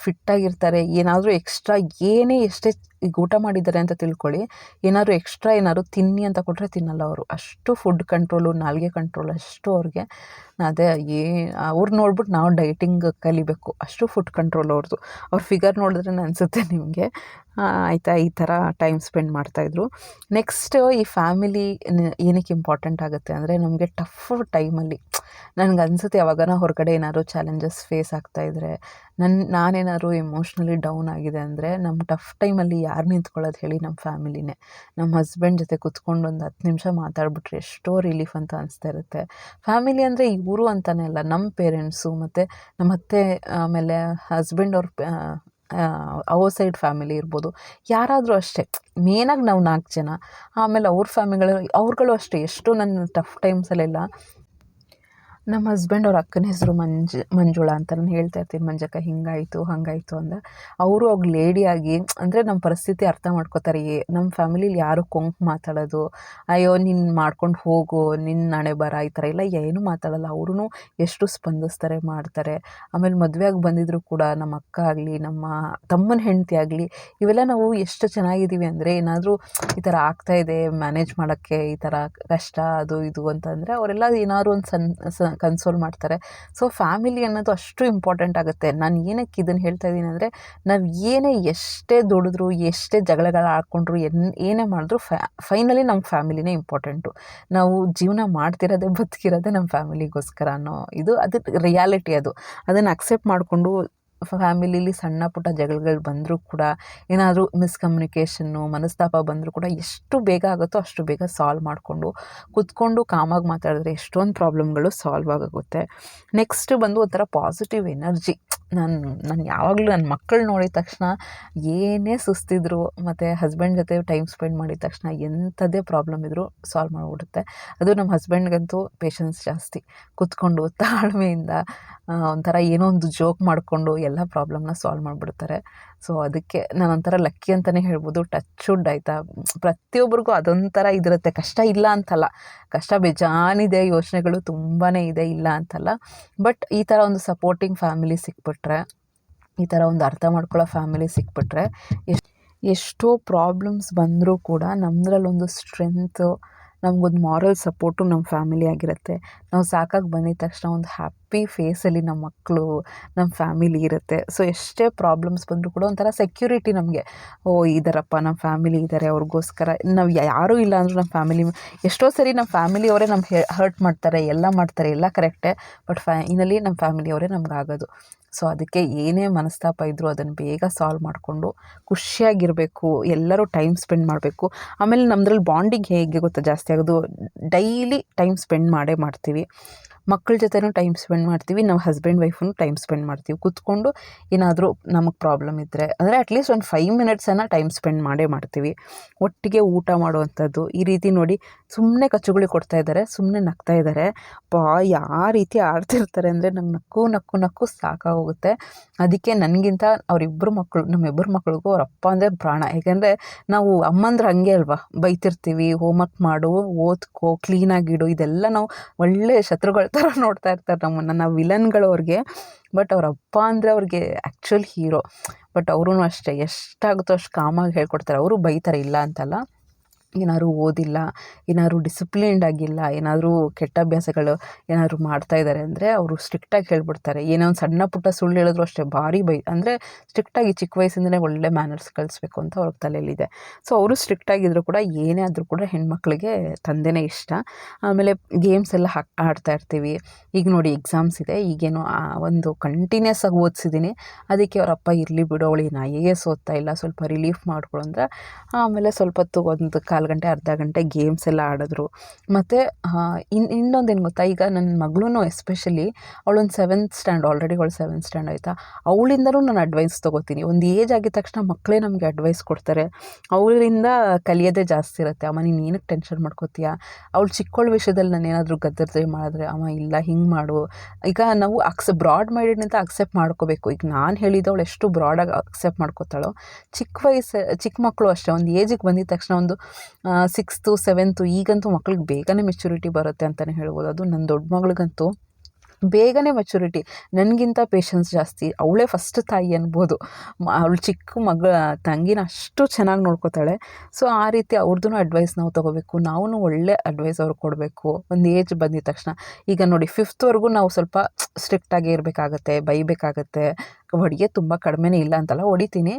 ಫಿಟ್ಟಾಗಿರ್ತಾರೆ ಏನಾದರೂ ಎಕ್ಸ್ಟ್ರಾ ಏನೇ ಎಷ್ಟೇ ಈಗ ಊಟ ಮಾಡಿದ್ದಾರೆ ಅಂತ ತಿಳ್ಕೊಳ್ಳಿ. ಏನಾದರೂ ಎಕ್ಸ್ಟ್ರಾ ಏನಾದ್ರು ತಿನ್ನಿ ಅಂತ ಕೊಟ್ಟರೆ ತಿನ್ನಲ್ಲ ಅವರು. ಅಷ್ಟು ಫುಡ್ ಕಂಟ್ರೋಲು ನಾಲ್ಗೆ ಕಂಟ್ರೋಲ್ ಅಷ್ಟು ಅವ್ರಿಗೆ. ಅದೇ, ಏ, ಅವ್ರು ನೋಡ್ಬಿಟ್ಟು ನಾವು ಡೈಟಿಂಗ್ ಕಲಿಬೇಕು. ಅಷ್ಟು ಫುಡ್ ಕಂಟ್ರೋಲ್ ಅವ್ರದ್ದು ಅವ್ರ ಫಿಗರ್ ನೋಡಿದ್ರೆ ಅನಿಸುತ್ತೆ ನಿಮಗೆ. ಆಯಿತಾ? ಈ ಥರ ಟೈಮ್ ಸ್ಪೆಂಡ್ ಮಾಡ್ತಾಯಿದ್ರು ನೆಕ್ಸ್ಟ್ ಈ ಫ್ಯಾಮಿಲಿ ಏನಕ್ಕೆ ಇಂಪಾರ್ಟೆಂಟ್ ಆಗುತ್ತೆ ಅಂದರೆ ನಮಗೆ ಟಫ್ ಟೈಮಲ್ಲಿ ನನಗೆ ಅನಿಸುತ್ತೆ ಯಾವಾಗನ ಹೊರಗಡೆ ಏನಾದ್ರು ಚಾಲೆಂಜಸ್ ಫೇಸ್ ಆಗ್ತಾಯಿದ್ರೆ ನನ್ನ ನಾನೇನಾದ್ರು ಎಮೋಷ್ನಲಿ ಡೌನ್ ಆಗಿದೆ ಅಂದರೆ ನಮ್ಮ ಟಫ್ ಟೈಮಲ್ಲಿ ಯಾರು ನಿಂತ್ಕೊಳ್ಳೋದು ಹೇಳಿ ನಮ್ಮ ಫ್ಯಾಮಿಲಿನೇ. ನಮ್ಮ ಹಸ್ಬೆಂಡ್ ಜೊತೆ ಕುತ್ಕೊಂಡು ಒಂದು ಹತ್ತು ನಿಮಿಷ ಮಾತಾಡ್ಬಿಟ್ರೆ ಎಷ್ಟೋ ರಿಲೀಫ್ ಅಂತ ಅನಿಸ್ತಾ ಇರುತ್ತೆ. ಫ್ಯಾಮಿಲಿ ಅಂದರೆ ಇವರು ಅಂತಲೇ ಅಲ್ಲ ನಮ್ಮ ಪೇರೆಂಟ್ಸು ಮತ್ತು ನಮ್ಮ ಅತ್ತೆ, ಆಮೇಲೆ ಹಸ್ಬೆಂಡ್ ಅವ್ರ ಅವರ್ ಸೈಡ್ ಫ್ಯಾಮಿಲಿ ಇರ್ಬೋದು. ಯಾರಾದರೂ ಅಷ್ಟೇ ಮೇನಾಗಿ ನಾವು ನಾಲ್ಕು ಜನ. ಆಮೇಲೆ ಅವ್ರ ಫ್ಯಾಮಿಲಿಗಳು ಅವ್ರುಗಳು ಅಷ್ಟೇ, ಎಷ್ಟು ನನ್ನ ಟಫ್ ಟೈಮ್ಸಲ್ಲೆಲ್ಲ ನಮ್ಮ ಹಸ್ಬೆಂಡ್ ಅವ್ರ ಅಕ್ಕನ ಹೆಸರು ಮಂಜು, ಮಂಜುಳ ಅಂತ ನಾನು ಹೇಳ್ತಾ ಇರ್ತೀನಿ. ಮಂಜಕ್ಕ, ಹಿಂಗಾಯಿತು, ಹಂಗಾಯಿತು ಅಂದ. ಅವರು ಅವಾಗ ಲೇಡಿಯಾಗಿ ಅಂದರೆ ನಮ್ಮ ಪರಿಸ್ಥಿತಿ ಅರ್ಥ ಮಾಡ್ಕೋತಾರೆ. ಏ ನಮ್ಮ ಫ್ಯಾಮಿಲಿಲಿ ಯಾರು ಕೊಂಕು ಮಾತಾಡೋದು? ಅಯ್ಯೋ, ನೀನು ಮಾಡ್ಕೊಂಡು ಹೋಗು ನಿನ್ನ ನಾಳೆ ಬರ, ಈ ಥರ ಎಲ್ಲ ಏನು ಮಾತಾಡಲ್ಲ. ಅವ್ರೂ ಎಷ್ಟು ಸ್ಪಂದಿಸ್ತಾರೆ, ಮಾಡ್ತಾರೆ. ಆಮೇಲೆ ಮದುವೆಯಾಗಿ ಬಂದಿದ್ರು ಕೂಡ ನಮ್ಮ ಅಕ್ಕ ಆಗಲಿ, ನಮ್ಮ ತಮ್ಮನ ಹೆಂಡತಿ ಆಗಲಿ, ಇವೆಲ್ಲ ನಾವು ಎಷ್ಟು ಚೆನ್ನಾಗಿದ್ದೀವಿ ಅಂದರೆ ಏನಾದರೂ ಈ ಥರ ಆಗ್ತಾಯಿದೆ ಮ್ಯಾನೇಜ್ ಮಾಡೋಕ್ಕೆ ಈ ಥರ ಕಷ್ಟ, ಅದು ಇದು ಅಂತಂದರೆ ಅವರೆಲ್ಲ ಏನಾದ್ರು ಒಂದು ಸಣ್ಣ ಕನ್ಸೋಲ್ ಮಾಡ್ತಾರೆ. ಸೊ ಫ್ಯಾಮಿಲಿ ಅನ್ನೋದು ಅಷ್ಟು ಇಂಪಾರ್ಟೆಂಟ್ ಆಗುತ್ತೆ. ನಾನು ಏನಕ್ಕೆ ಇದನ್ನು ಹೇಳ್ತಾ ಇದ್ದೀನಿ ಅಂದರೆ, ನಾವು ಏನೇ ಎಷ್ಟೇ ದುಡಿದ್ರು, ಎಷ್ಟೇ ಜಗಳಗಳು ಆಡ್ಕೊಂಡ್ರು, ಎನ್, ಏನೇ ಮಾಡಿದ್ರು ಫೈನಲಿ ನಮ್ಮ ಫ್ಯಾಮಿಲಿನೇ ಇಂಪಾರ್ಟೆಂಟು ನಾವು ಜೀವನ ಮಾಡ್ತಿರೋದೇ ಬದುಕಿರೋದೇ ನಮ್ಮ ಫ್ಯಾಮಿಲಿಗೋಸ್ಕರ ಅನ್ನೋ ಇದು, ಅದು ರಿಯಾಲಿಟಿ ಅದು. ಅದನ್ನು ಅಕ್ಸೆಪ್ಟ್ ಮಾಡಿಕೊಂಡು ಫ್ಯಾಮಿಲಿಲಿ ಸಣ್ಣ ಪುಟ್ಟ ಜಗಳಗಳು ಬಂದರೂ ಕೂಡ ಏನಾದರೂ ಮಿಸ್ಕಮ್ಯುನಿಕೇಷನ್ನು ಮನಸ್ತಾಪ ಬಂದರೂ ಕೂಡ ಎಷ್ಟು ಬೇಗ ಆಗುತ್ತೋ ಅಷ್ಟು ಬೇಗ ಸಾಲ್ವ್ ಮಾಡಿಕೊಂಡು ಕೂತ್ಕೊಂಡು ಕಾಮಾಗಿ ಮಾತಾಡಿದ್ರೆ ಎಷ್ಟೊಂದು ಪ್ರಾಬ್ಲಮ್ಗಳು ಸಾಲ್ವ್ ಆಗುತ್ತೆ ನೆಕ್ಸ್ಟ್ ಬಂದು ಒಂಥರ ಪಾಸಿಟಿವ್ ಎನರ್ಜಿ ನಾನು ನಾನು ಯಾವಾಗಲೂ ನನ್ನ ಮಕ್ಕಳು ನೋಡಿದ ತಕ್ಷಣ ಏನೇ ಸುಸ್ತಿದ್ರು ಮತ್ತು ಹಸ್ಬೆಂಡ್ ಜೊತೆ ಟೈಮ್ ಸ್ಪೆಂಡ್ ಮಾಡಿದ ತಕ್ಷಣ ಎಂಥದ್ದೇ ಪ್ರಾಬ್ಲಮ್ ಇದ್ದರೂ ಸಾಲ್ವ್ ಮಾಡಿಬಿಡುತ್ತೆ. ಅದು ನಮ್ಮ ಹಸ್ಬೆಂಡ್ಗಂತೂ ಪೇಷನ್ಸ್ ಜಾಸ್ತಿ. ಕೂತ್ಕೊಂಡು ತಾಳ್ಮೆಯಿಂದ ಒಂಥರ ಏನೋ ಒಂದು ಜೋಕ್ ಮಾಡಿಕೊಂಡು ಎಲ್ಲ ಪ್ರಾಬ್ಲಮ್ನ ಸಾಲ್ವ್ ಮಾಡಿಬಿಡ್ತಾರೆ. ಸೊ ಅದಕ್ಕೆ ನಾನು ಒಂಥರ ಲಕ್ಕಿ ಅಂತಲೇ ಹೇಳ್ಬೋದು. ಟಚ್ ವುಡ್ ಆಯಿತಾ? ಪ್ರತಿಯೊಬ್ಬರಿಗೂ ಅದೊಂಥರ ಇದಿರುತ್ತೆ. ಕಷ್ಟ ಇಲ್ಲ ಅಂತಲ್ಲ. ಕಷ್ಟ ಬೇಜಾನಿದೆ. ಯೋಚನೆಗಳು ತುಂಬಾ ಇದೆ, ಇಲ್ಲ ಅಂತಲ್ಲ. ಬಟ್ ಈ ಥರ ಒಂದು ಸಪೋರ್ಟಿಂಗ್ ಫ್ಯಾಮಿಲಿ ಸಿಕ್ಬಿಟ್ರೆ, ಈ ಥರ ಒಂದು ಅರ್ಥ ಮಾಡ್ಕೊಳ್ಳೋ ಫ್ಯಾಮಿಲಿ ಸಿಕ್ಬಿಟ್ರೆ, ಎಷ್ಟು, ಎಷ್ಟೋ ಪ್ರಾಬ್ಲಮ್ಸ್ ಬಂದರೂ ಕೂಡ ನಮ್ಮದ್ರಲ್ಲೊಂದು ಸ್ಟ್ರೆಂತು ನಮಗೊಂದು ಮಾರಲ್ ಸಪೋರ್ಟು ನಮ್ಮ ಫ್ಯಾಮಿಲಿ ಆಗಿರುತ್ತೆ. ನಾವು ಸಾಕಾಗಿ ಬಂದಿದ ತಕ್ಷಣ ಒಂದು ಹ್ಯಾಪಿ ಫೇಸಲ್ಲಿ ನಮ್ಮ ಮಕ್ಕಳು ನಮ್ಮ ಫ್ಯಾಮಿಲಿ ಇರುತ್ತೆ. ಸೊ ಎಷ್ಟೇ ಪ್ರಾಬ್ಲಮ್ಸ್ ಬಂದರೂ ಕೂಡ ಒಂಥರ ಸೆಕ್ಯೂರಿಟಿ ನಮಗೆ. ಓ, ಇದಾರಪ್ಪ ನಮ್ಮ ಫ್ಯಾಮಿಲಿ ಇದ್ದಾರೆ ಅವ್ರಿಗೋಸ್ಕರ. ನಾವು ಯಾರೂ ಇಲ್ಲ ಅಂದರೂ ನಮ್ಮ ಫ್ಯಾಮಿಲಿ ಎಷ್ಟೋ ಸರಿ ನಮ್ಮ ಫ್ಯಾಮಿಲಿಯವರೇ ನಮ್ಗೆ ಹರ್ಟ್ ಮಾಡ್ತಾರೆ, ಎಲ್ಲ ಮಾಡ್ತಾರೆ, ಎಲ್ಲ ಕರೆಕ್ಟೇ ಬಟ್ ಫೈನಲಿ ನಮ್ಮ ಫ್ಯಾಮಿಲಿಯವರೇ ನಮ್ಗೆ ಆಗೋದು ಸೊ ಅದಕ್ಕೆ ಏನೇ ಮನಸ್ತಾಪ ಇದ್ದರೂ ಅದನ್ನು ಬೇಗ ಸಾಲ್ವ್ ಮಾಡಿಕೊಂಡು ಖುಷಿಯಾಗಿರಬೇಕು, ಎಲ್ಲರೂ ಟೈಮ್ ಸ್ಪೆಂಡ್ ಮಾಡಬೇಕು. ಆಮೇಲೆ ನಮ್ಮದ್ರಲ್ಲಿ ಬಾಂಡಿಂಗ್ ಹೇಗೆ ಗೊತ್ತಾ ಜಾಸ್ತಿ ಆಗೋದು? ಡೈಲಿ ಟೈಮ್ ಸ್ಪೆಂಡ್ ಮಾಡೇ ಮಾಡ್ತೀವಿ. ಮಕ್ಕಳ ಜೊತೆನೂ ಟೈಮ್ ಸ್ಪೆಂಡ್ ಮಾಡ್ತೀವಿ, ನಾವು ಹಸ್ಬೆಂಡ್ ವೈಫನ್ನು ಟೈಮ್ ಸ್ಪೆಂಡ್ ಮಾಡ್ತೀವಿ. ಕೂತ್ಕೊಂಡು ಏನಾದರೂ ನಮಗೆ ಪ್ರಾಬ್ಲಮ್ ಇದ್ದರೆ ಅಂದರೆ ಅಟ್ಲೀಸ್ಟ್ ಒಂದು ಫೈವ್ ಮಿನಿಟ್ಸನ್ನು ಟೈಮ್ ಸ್ಪೆಂಡ್ ಮಾಡೇ ಮಾಡ್ತೀವಿ. ಒಟ್ಟಿಗೆ ಊಟ ಮಾಡುವಂಥದ್ದು, ಈ ರೀತಿ ನೋಡಿ ಸುಮ್ಮನೆ ಕಚ್ಚುಗಳು ಕೊಡ್ತಾ ಇದ್ದಾರೆ ಸುಮ್ಮನೆ ನಗ್ತಾ ಇದ್ದಾರೆ ಪಾ ಯಾವ ರೀತಿ ಆಡ್ತಿರ್ತಾರೆ ಅಂದರೆ ನಂಗೆ ನಕ್ಕು ನಕ್ಕು ನಕ್ಕು ಸಾಕಾಗೋಗುತ್ತೆ. ಅದಕ್ಕೆ ನನಗಿಂತ ಅವರಿಬ್ಬರು ಮಕ್ಕಳು ನಮ್ಮಿಬ್ಬರು ಮಕ್ಳಿಗೂ ಅವ್ರ ಅಪ್ಪ ಅಂದರೆ ಪ್ರಾಣ. ಯಾಕೆಂದರೆ ನಾವು ಅಮ್ಮಂದ್ರೆ ಹಂಗೆ ಅಲ್ವಾ? ಬೈತಿರ್ತೀವಿ ಹೋಮ್ವರ್ಕ್ ಮಾಡು, ಓದ್ಕೋ ಕ್ಲೀನಾಗಿಡು ಇದೆಲ್ಲ ನಾವು ಒಳ್ಳೆ ಶತ್ರುಗಳ ಥರ ನೋಡ್ತಾ ಇರ್ತಾರೆ ನಮ್ಮನ್ನು. ನಾವು ವಿಲನ್ಗಳು ಅವ್ರಿಗೆ, ಬಟ್ ಅವ್ರ ಅಪ್ಪ ಅಂದರೆ ಅವ್ರಿಗೆ ಆ್ಯಕ್ಚುಲ್ ಹೀರೋ ಬಟ್ ಅವ್ರೂ ಅಷ್ಟೇ, ಎಷ್ಟಾಗುತ್ತೋ ಅಷ್ಟು ಕಾಮಾಗಿ ಹೇಳ್ಕೊಡ್ತಾರೆ. ಅವರು ಬೈತಾರೆ ಇಲ್ಲ ಅಂತಲ್ಲ. ಏನಾದ್ರು ಓದಿಲ್ಲ, ಏನಾದರೂ ಡಿಸಿಪ್ಲಿನ್ಡ್ ಆಗಿಲ್ಲ, ಏನಾದರೂ ಕೆಟ್ಟ ಅಭ್ಯಾಸಗಳು ಏನಾದರೂ ಮಾಡ್ತಾ ಇದ್ದಾರೆ ಅಂದರೆ ಅವರು ಸ್ಟ್ರಿಕ್ಟಾಗಿ ಹೇಳ್ಬಿಡ್ತಾರೆ. ಏನೋ ಒಂದು ಸಣ್ಣ ಪುಟ್ಟ ಸುಳ್ಳು ಹೇಳಿದ್ರು ಅಷ್ಟೇ ಭಾರಿ ಬೈ, ಅಂದರೆ ಸ್ಟ್ರಿಕ್ಟಾಗಿ ಚಿಕ್ಕ ವಯಸ್ಸಿಂದಲೇ ಒಳ್ಳೆ ಮ್ಯಾನರ್ಸ್ ಕಲಿಸ್ಬೇಕು ಅಂತ ಅವ್ರ ತಲೆಯಲ್ಲಿದೆ. ಸೊ ಅವರು ಸ್ಟ್ರಿಕ್ಟಾಗಿದ್ದರೂ ಕೂಡ ಏನೇ ಆದರೂ ಕೂಡ ಹೆಣ್ಮಕ್ಳಿಗೆ ತಂದೆನೇ ಇಷ್ಟ. ಆಮೇಲೆ ಗೇಮ್ಸ್ ಎಲ್ಲ ಹಾಕ್, ಆಡ್ತಾ ಇರ್ತೀವಿ. ಈಗ ನೋಡಿ ಎಕ್ಸಾಮ್ಸ್ ಇದೆ. ಈಗೇನು ಒಂದು ಕಂಟಿನ್ಯೂಸ್ ಆಗಿ ಓದಿಸಿದ್ದೀನಿ. ಅದಕ್ಕೆ ಅವರಪ್ಪ ಇರಲಿ ಬಿಡು, ಅವಳು ನಾ ಓದ್ತಾ ಇಲ್ಲ. ಸ್ವಲ್ಪ ರಿಲೀಫ್ ಮಾಡ್ಕೊಳಂದ್ರೆ ಆಮೇಲೆ ಸ್ವಲ್ಪ ಹೊತ್ತು ಒಂದು ಕಾಲ ಕಾಲು ಗಂಟೆ, ಅರ್ಧ ಗಂಟೆ ಗೇಮ್ಸ್ ಎಲ್ಲ ಆಡಿದ್ರು. ಮತ್ತು ಇನ್ನು ಇನ್ನೊಂದೇನು ಗೊತ್ತಾ? ಈಗ ನನ್ನ ಮಗಳೂ ಎಸ್ಪೆಷಲಿ ಅವಳೊಂದು ಸೆವೆಂತ್ ಸ್ಟ್ಯಾಂಡ್ ಆಲ್ರೆಡಿ ಅವಳು ಸೆವೆಂತ್ ಸ್ಟ್ಯಾಂಡ್ ಆಯಿತಾ? ಅವಳಿಂದಲೂ ನಾನು ಅಡ್ವೈಸ್ ತೊಗೋತೀನಿ. ಒಂದು ಏಜ್ ಆಗಿದ ತಕ್ಷಣ ಮಕ್ಕಳೇ ನಮಗೆ ಅಡ್ವೈಸ್ ಕೊಡ್ತಾರೆ. ಅವಳಿಂದ ಕಲಿಯೋದೇ ಜಾಸ್ತಿ ಇರುತ್ತೆ. ಅಮ್ಮ, ನೀನು ಏನಕ್ಕೆ ಟೆನ್ಷನ್ ಮಾಡ್ಕೋತೀಯ? ಅವಳು ಚಿಕ್ಕವಳ ವಿಷಯದಲ್ಲಿ ನಾನು ಏನಾದರೂ ಗದ್ದರ್ದೆ ಮಾಡಿದ್ರೆ, ಅಮ್ಮ, ಇಲ್ಲ, ಹಿಂಗೆ ಮಾಡು. ಈಗ ನಾವು ಅಕ್ಸ್ ಬ್ರಾಡ್ ಮೈಂಡೆಡ್ ಅಕ್ಸೆಪ್ಟ್ ಮಾಡ್ಕೋಬೇಕು. ಈಗ ನಾನು ಹೇಳಿದ ಅವಳು ಎಷ್ಟು ಬ್ರಾಡಾಗಿ ಅಕ್ಸೆಪ್ಟ್ ಮಾಡ್ಕೋತಾಳೋ ಚಿಕ್ಕ ವಯಸ್ಸು ಚಿಕ್ಕ ಮಕ್ಕಳು ಅಷ್ಟೇ. ಒಂದು ಏಜಿಗೆ ಬಂದಿದ ತಕ್ಷಣ ಒಂದು ಸಿಕ್ಸ್ತು ಸೆವೆಂತು ಈಗಂತೂ ಮಕ್ಳಿಗೆ ಬೇಗನೆ ಮೆಚುರಿಟಿ ಬರುತ್ತೆ ಅಂತಲೇ ಹೇಳ್ಬೋದು. ಅದು ನನ್ನ ದೊಡ್ಡ ಮಗಳಿಗಂತೂ ಬೇಗನೆ ಮೆಚುರಿಟಿ ನನಗಿಂತ ಪೇಷನ್ಸ್ ಜಾಸ್ತಿ. ಅವಳೇ ಫಸ್ಟ್ ತಾಯಿ ಅನ್ಬೋದು. ಅವಳು ಚಿಕ್ಕ ಮಗ ತಂಗಿನ ಅಷ್ಟು ಚೆನ್ನಾಗಿ ನೋಡ್ಕೋತಾಳೆ. ಸೊ ಆ ರೀತಿ ಅವ್ರದ್ದು ಅಡ್ವೈಸ್ ನಾವು ತೊಗೋಬೇಕು. ನಾವು ಒಳ್ಳೆ ಅಡ್ವೈಸ್ ಅವ್ರಿಗೆ ಕೊಡಬೇಕು. ಒಂದು ಏಜ್ ಬಂದಿದ ತಕ್ಷಣ. ಈಗ ನೋಡಿ ಫಿಫ್ತ್ವರೆಗೂ ನಾವು ಸ್ವಲ್ಪ ಸ್ಟ್ರಿಕ್ಟಾಗಿ ಇರಬೇಕಾಗತ್ತೆ, ಬೈಬೇಕಾಗತ್ತೆ. ಹೊಡಿಗೆ ತುಂಬ ಕಡಿಮೆನೇ ಇಲ್ಲ ಅಂತಲ್ಲ, ಹೊಡಿತೀನಿ.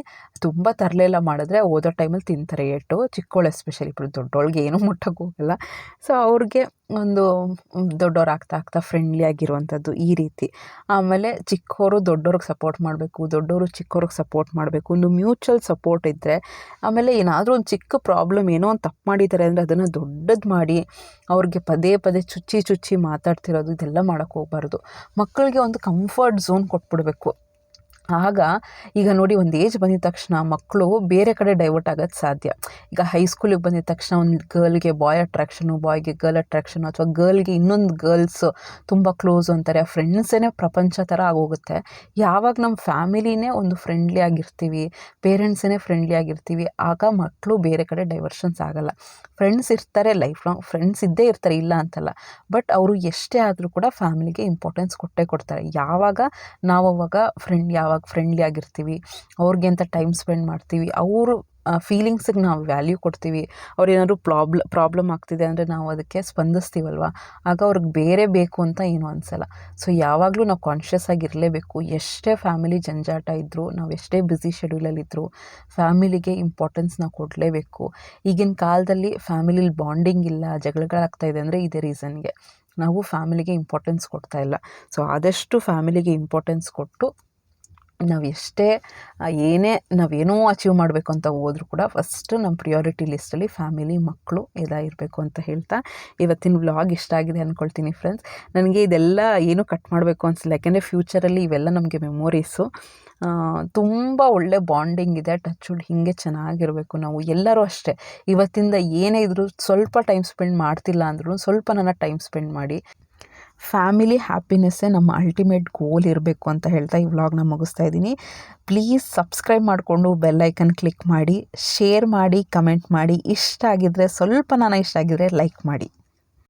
ತುಂಬ ತರಲೆಲ್ಲ ಮಾಡಿದ್ರೆ ಓದೋ ಟೈಮಲ್ಲಿ ತಿಂತಾರೆ ಏಟು ಚಿಕ್ಕವಳು ಎಸ್ಪೆಷಲಿ ಇಬ್ಬರು ದೊಡ್ಡೊಳಗೆ ಏನೂ ಮುಟ್ಟಕ್ಕೆ ಹೋಗಲ್ಲ. ಸೊ ಅವ್ರಿಗೆ ಒಂದು ದೊಡ್ಡವ್ರು ಆಗ್ತಾ ಆಗ್ತಾ ಫ್ರೆಂಡ್ಲಿ ಆಗಿರುವಂಥದ್ದು ಈ ರೀತಿ. ಆಮೇಲೆ ಚಿಕ್ಕೋರು ದೊಡ್ಡವ್ರಿಗೆ ಸಪೋರ್ಟ್ ಮಾಡಬೇಕು ದೊಡ್ಡವರು ಚಿಕ್ಕವ್ರಿಗೆ ಸಪೋರ್ಟ್ ಮಾಡಬೇಕು. ಒಂದು ಮ್ಯೂಚುವಲ್ ಸಪೋರ್ಟ್ ಇದ್ದರೆ ಆಮೇಲೆ ಏನಾದರೂ ಒಂದು ಚಿಕ್ಕ ಪ್ರಾಬ್ಲಮ್ ಏನೋ ಒಂದು ತಪ್ಪು ಮಾಡಿದ್ದಾರೆ ಅಂದರೆ ಅದನ್ನು ದೊಡ್ಡದು ಮಾಡಿ, ಅವ್ರಿಗೆ ಪದೇ ಪದೇ ಚುಚ್ಚಿ ಚುಚ್ಚಿ ಮಾತಾಡ್ತಿರೋದು, ಇದೆಲ್ಲ ಮಾಡೋಕ್ಕೆ ಹೋಗಬಾರ್ದು. ಮಕ್ಕಳಿಗೆ ಒಂದು ಕಂಫರ್ಟ್ ಝೋನ್ ಕೊಟ್ಬಿಡ್ಬೇಕು. ಆಗ ಈಗ ನೋಡಿ ಒಂದು ಏಜ್ ಬಂದಿದ ತಕ್ಷಣ ಮಕ್ಕಳು ಬೇರೆ ಕಡೆ ಡೈವರ್ಟ್ ಆಗೋದು ಸಾಧ್ಯ. ಈಗ ಹೈಸ್ಕೂಲಿಗೆ ಬಂದಿದ ತಕ್ಷಣ ಒಂದು ಗರ್ಲ್ಗೆ ಬಾಯ್ ಅಟ್ರಾಕ್ಷನು ಬಾಯ್ಗೆ ಗರ್ಲ್ ಅಟ್ರಾಕ್ಷನು ಅಥವಾ ಗರ್ಲ್ಗೆ ಇನ್ನೊಂದು ಗರ್ಲ್ಸ್ ತುಂಬ ಕ್ಲೋಸ್ ಅಂತಾರೆ. ಆ ಫ್ರೆಂಡ್ಸೇ ಪ್ರಪಂಚ ಥರ ಆಗೋಗುತ್ತೆ. ಯಾವಾಗ ನಮ್ಮ ಫ್ಯಾಮಿಲಿನೇ ಒಂದು ಫ್ರೆಂಡ್ಲಿ ಆಗಿರ್ತೀವಿ ಪೇರೆಂಟ್ಸೇ ಫ್ರೆಂಡ್ಲಿ ಆಗಿರ್ತೀವಿ, ಆಗ ಮಕ್ಕಳು ಬೇರೆ ಕಡೆ ಡೈವರ್ಷನ್ಸ್ ಆಗೋಲ್ಲ. ಫ್ರೆಂಡ್ಸ್ ಇರ್ತಾರೆ ಲೈಫ್ ಲಾಂಗ್ ಫ್ರೆಂಡ್ಸ್ ಇದ್ದೇ ಇರ್ತಾರೆ, ಇಲ್ಲ ಅಂತಲ್ಲ. ಬಟ್ ಅವರು ಎಷ್ಟೇ ಆದರೂ ಕೂಡ ಫ್ಯಾಮಿಲಿಗೆ ಇಂಪಾರ್ಟೆನ್ಸ್ ಕೊಟ್ಟೇ ಕೊಡ್ತಾರೆ. ಯಾವಾಗ ನಾವು ಅವಾಗ ಫ್ರೆಂಡ್ ಯಾವಾಗ ಯಾವಾಗ ಫ್ರೆಂಡ್ಲಿ ಆಗಿರ್ತೀವಿ, ಅವ್ರಿಗೆ ಅಂತ ಟೈಮ್ ಸ್ಪೆಂಡ್ ಮಾಡ್ತೀವಿ, ಅವರು ಫೀಲಿಂಗ್ಸಿಗೆ ನಾವು ವ್ಯಾಲ್ಯೂ ಕೊಡ್ತೀವಿ. ಅವ್ರು ಏನಾದರೂ ಪ್ರಾಬ್ಲ ಪ್ರಾಬ್ಲಮ್ ಆಗ್ತಿದೆ ಅಂದರೆ ನಾವು ಅದಕ್ಕೆ ಸ್ಪಂದಿಸ್ತೀವಲ್ವ? ಆಗ ಅವ್ರಿಗೆ ಬೇರೆ ಬೇಕು ಅಂತ ಏನು ಅನಿಸಲ್ಲ. ಸೊ ಯಾವಾಗಲೂ ನಾವು ಕಾನ್ಷಿಯಸ್ ಆಗಿರಲೇಬೇಕು ಎಷ್ಟೇ ಫ್ಯಾಮಿಲಿ ಜಂಜಾಟ ಇದ್ದರೂ ನಾವು ಎಷ್ಟೇ ಬ್ಯುಸಿ ಶೆಡ್ಯೂಲಲ್ಲಿದ್ದರೂ ಫ್ಯಾಮಿಲಿಗೆ ಇಂಪಾರ್ಟೆನ್ಸ್ ನಾವು ಕೊಡಲೇಬೇಕು. ಈಗಿನ ಕಾಲದಲ್ಲಿ ಫ್ಯಾಮಿಲಿಲಿ ಬಾಂಡಿಂಗ್ ಇಲ್ಲ ಜಗಳಗಳಾಗ್ತಾಯಿದೆ ಅಂದರೆ ಇದೇ ರೀಸನ್ಗೆ ನಾವು ಫ್ಯಾಮಿಲಿಗೆ ಇಂಪಾರ್ಟೆನ್ಸ್ ಕೊಡ್ತಾ ಇಲ್ಲ. ಸೊ ಆದಷ್ಟು ಫ್ಯಾಮಿಲಿಗೆ ಇಂಪಾರ್ಟೆನ್ಸ್ ಕೊಟ್ಟು ನಾವು ಎಷ್ಟೇ ಏನೇ ನಾವೇನೋ ಅಚೀವ್ ಮಾಡಬೇಕು ಅಂತ ಹೋದ್ರೂ ಕೂಡ ಫಸ್ಟು ನಮ್ಮ ಪ್ರಿಯಾರಿಟಿ ಲಿಸ್ಟಲ್ಲಿ ಫ್ಯಾಮಿಲಿ ಮಕ್ಕಳು ಎಲ್ಲ ಇರಬೇಕು ಅಂತ ಹೇಳ್ತಾ ಇವತ್ತಿನ ವ್ಲಾಗ್ ಇಷ್ಟ ಆಗಿದೆ ಅಂದ್ಕೊಳ್ತೀನಿ ಫ್ರೆಂಡ್ಸ್ ನನಗೆ ಇದೆಲ್ಲ ಏನು ಕಟ್ ಮಾಡಬೇಕು ಅನಿಸಿಲ್ಲ. ಯಾಕೆಂದರೆ ಫ್ಯೂಚರಲ್ಲಿ ಇವೆಲ್ಲ ನಮಗೆ ಮೆಮೊರೀಸು ತುಂಬ ಒಳ್ಳೆ ಬಾಂಡಿಂಗ್ ಇದೆ ಟಚ್ ವುಡ್ ಹೀಗೆ ಚೆನ್ನಾಗಿರಬೇಕು ನಾವು ಎಲ್ಲರೂ ಅಷ್ಟೇ. ಇವತ್ತಿಂದ ಏನೇ ಇದ್ದರೂ ಸ್ವಲ್ಪ ಟೈಮ್ ಸ್ಪೆಂಡ್ ಮಾಡ್ತಿಲ್ಲ ಅಂದ್ರೂ ಸ್ವಲ್ಪ ನನ್ನ ಟೈಮ್ ಸ್ಪೆಂಡ್ ಮಾಡಿ. ಫ್ಯಾಮಿಲಿ ಹ್ಯಾಪಿನೆಸ್ಸೇ ನಮ್ಮ ಅಲ್ಟಿಮೇಟ್ ಗೋಲ್ ಇರಬೇಕು ಅಂತ ಹೇಳ್ತಾ ಈ ವ್ಲಾಗ್ನ ಮುಗಿಸ್ತಾ ಇದ್ದೀನಿ. ಪ್ಲೀಸ್ ಸಬ್ಸ್ಕ್ರೈಬ್ ಮಾಡಿಕೊಂಡು ಬೆಲ್ಲೈಕನ್ ಕ್ಲಿಕ್ ಮಾಡಿ ಶೇರ್ ಮಾಡಿ ಕಮೆಂಟ್ ಮಾಡಿ. ಇಷ್ಟ ಆಗಿದ್ದರೆ ಸ್ವಲ್ಪ ನಾನು ಇಷ್ಟ ಆಗಿದ್ದರೆ ಲೈಕ್ ಮಾಡಿ.